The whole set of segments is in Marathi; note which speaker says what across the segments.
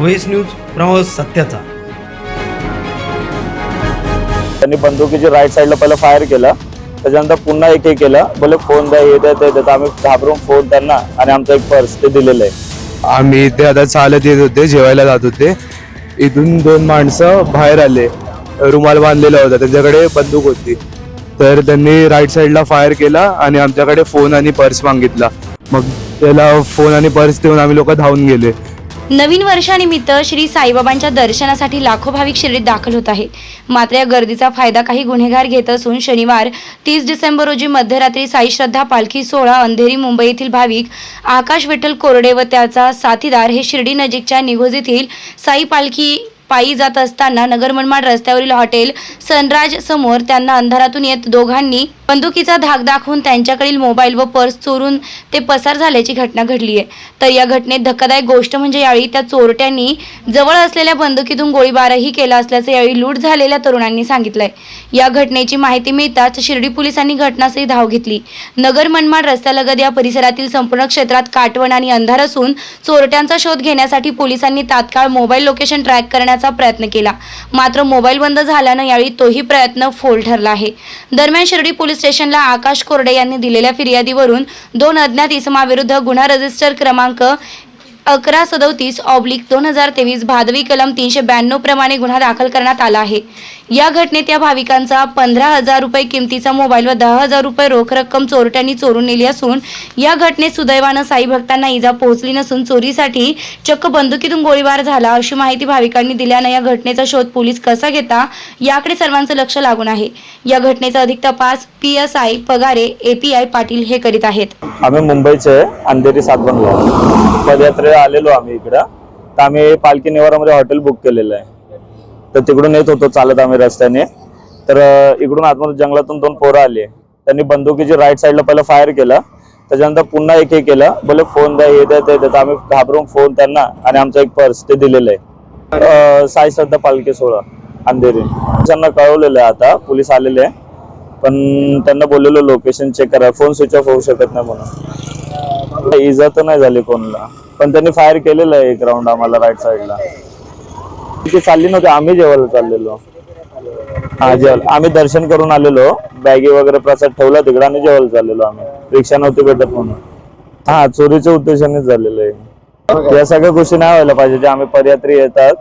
Speaker 1: व्हेस न्यूज प्रवास सत्याचा.
Speaker 2: त्यांनी बंदुकीची राईट साईडला पहिला फायर केला. त्याच्यानंतर पुन्हा एक हे केलं. बोले फोन द्या हे द्या ते द्या. आम्ही घाबरून फोन त्यांना आणि आमचा एक पर्स ते दिलेलं आहे.
Speaker 3: आम्ही इथे आता चालत येत होते जेवायला जात होते. इथून दोन माणसं बाहेर आले. रुमाल बांधलेला होता. त्यांच्याकडे बंदूक होती. तर त्यांनी राईट साईडला फायर केला आणि आमच्याकडे फोन आणि पर्स मागितला. मग त्याला फोन आणि पर्स देऊन आम्ही लोक धावून गेले.
Speaker 4: नवीन वर्षानिमित्त श्री साईबाबांच्या दर्शनासाठी लाखो भाविक शिर्डीत दाखल होत आहे मात्र या गर्दीचा फायदा काही गुन्हेगार घेत असून शनिवार तीस डिसेंबर रोजी मध्यरात्री साई श्रद्धा पालखी सोहळा अंधेरी मुंबई येथील भाविक आकाश विठ्ठल कोरडे व त्याचा साथीदार हे शिर्डी नजीकच्या निघोजीतील साई पालखी पायी जात असताना नगर मनमाड रस्त्यावरील हॉटेल सनराज समोर त्यांना अंधारातून येत दोघांनी बंदुकीचा धाक दाखवून त्यांच्याकडील मोबाईल व पर्स चोरून ते पसार झाल्याची घटना घडली आहे. तर या घटनेत धक्कादायक गोष्ट म्हणजे यावेळी त्या चोरट्यांनी जवळ असलेल्या बंदुकीतून गोळीबारही केला असल्याचं यावेळी लूट झालेल्या तरुणांनी सांगितलंय. या घटनेची माहिती मिळताच शिर्डी पोलिसांनी घटनास्थळी धाव घेतली. नगर मनमाड रस्त्यालगत या परिसरातील संपूर्ण क्षेत्रात काटवण आणि अंधार असून चोरट्यांचा शोध घेण्यासाठी पोलिसांनी तात्काळ मोबाईल लोकेशन ट्रॅक करण्याचा प्रयत्न केला. मात्र मोबाईल बंद झाल्यानं यावेळी तोही प्रयत्न फोल ठरला आहे. दरम्यान शिर्डी पोलीस स्टेशनला आकाश कोरडे यांनी दिलेल्या फिर्यादीवरून दोन अज्ञात इसमाविरुद्ध गुन्हा रजिस्टर क्रमांक अकरा सदोतीस ऑब्लिक दोन हजार तेवीस भादवी कलम तीनशे ब्याण्णव प्रमाणे गुन्हा दाखल करण्यात आला आहे. या घटनेत या भाविकांचा पंधरा हजार रुपये किमतीचा मोबाईल व दहा हजार रुपये रोख रक्कम चोरट्यांनी चोरून नेली असून या घटनेत सुदैवानं साई भक्तांना इजा पोहोचली नसून चोरीसाठी चक्क बंदुकीतून गोळीबार झाला अशी माहिती भाविकांनी दिल्यानं या घटनेचा शोध पोलीस कसा घेता याकडे सर्वांचं लक्ष लागून आहे. या घटनेचा अधिक तपास P S I Pagare API Patil हे करीत आहेत.
Speaker 2: आम्ही मुंबईचे अंधेरी अंधेरी पदयात्रे पदयात्रेला आलेलो आम्ही इकडं. तर आम्ही पालखी निवारामध्ये हॉटेल बुक केलेलं आहे. तर तिकडून येत होतो चालत आम्ही रस्त्याने. तर इकडून आतमध्ये जंगलातून दोन पोरं आले. त्यांनी बंदुकीची राईट साईडला पहिला फायर केला. त्याच्यानंतर पुन्हा एक हे केलं. बोले फोन द्या हे द्या ते द्या. आम्ही घाबरून फोन त्यांना आणि आमचा एक पर्स ते दिलेलं आहे. साई श्रद्धा पालखी सोहळा अंधेरी. त्यांना कळवलेलं आहे आता. पोलीस आलेले आहे. पण त्यांना बोललेलो लोकेशन चेक करा. फोन स्विच ऑफ होऊ शकत नाही म्हणून. इजा तर नाही झाली कोणाला. पण त्यांनी फायर केलेलं आहे एक राऊंड आम्हाला राईट साईडला ती चालली नव्हती आम्ही जेवायला चाललेलो. हा जेवल आम्ही दर्शन करून आलेलो. बॅगी वगैरे प्रसाद ठेवला तिकडे आणि जेवायला चाललेलो आम्ही. रिक्षा नव्हती भेटत म्हणून. हा चोरीच्या उद्देशानेच झालेलं आहे. या सगळ्या गोष्टी नाही व्हायला पाहिजे. जे आम्ही पदयात्री येतात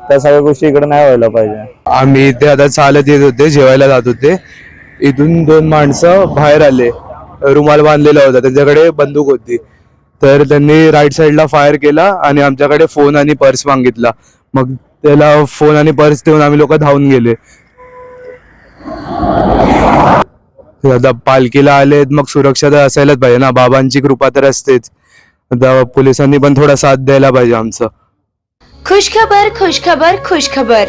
Speaker 2: त्या सगळ्या गोष्टी इकडे नाही व्हायला पाहिजे.
Speaker 3: आम्ही इथे आता चालत येत होते जेवायला जात होते. इथून दोन माणसं बाहेर आले. रुमाल बांधलेला होता. त्यांच्याकडे बंदूक होती. तर त्यांनी राईट साईडला फायर केला आणि आमच्याकडे फोन आणि पर्स मागितला. मग त्याला फोन आणि पर्स देऊन आम्ही लोक धावून गेले. आता पालखीला आले मग सुरक्षा तर असायलाच पाहिजे ना. बाबांची कृपा तर असतेच. आता पोलिसांनी पण थोडा साथ द्यायला पाहिजे आमचं.
Speaker 4: खुशखबर खुशखबर खुशखबर.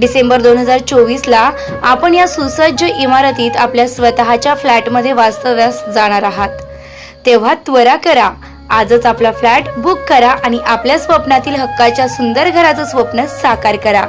Speaker 4: डिसेंबर दोन हजार चोवीसला आपण या सुसज्ज इमारतीत आपल्या स्वतःच्या फ्लॅटमध्ये वास्तव्यास जाणार आहात. तेव्हा त्वरा करा. आजच आपला फ्लॅट बुक करा आणि आपल्या स्वप्नातील हक्काच्या सुंदर घराचं स्वप्न साकार करा.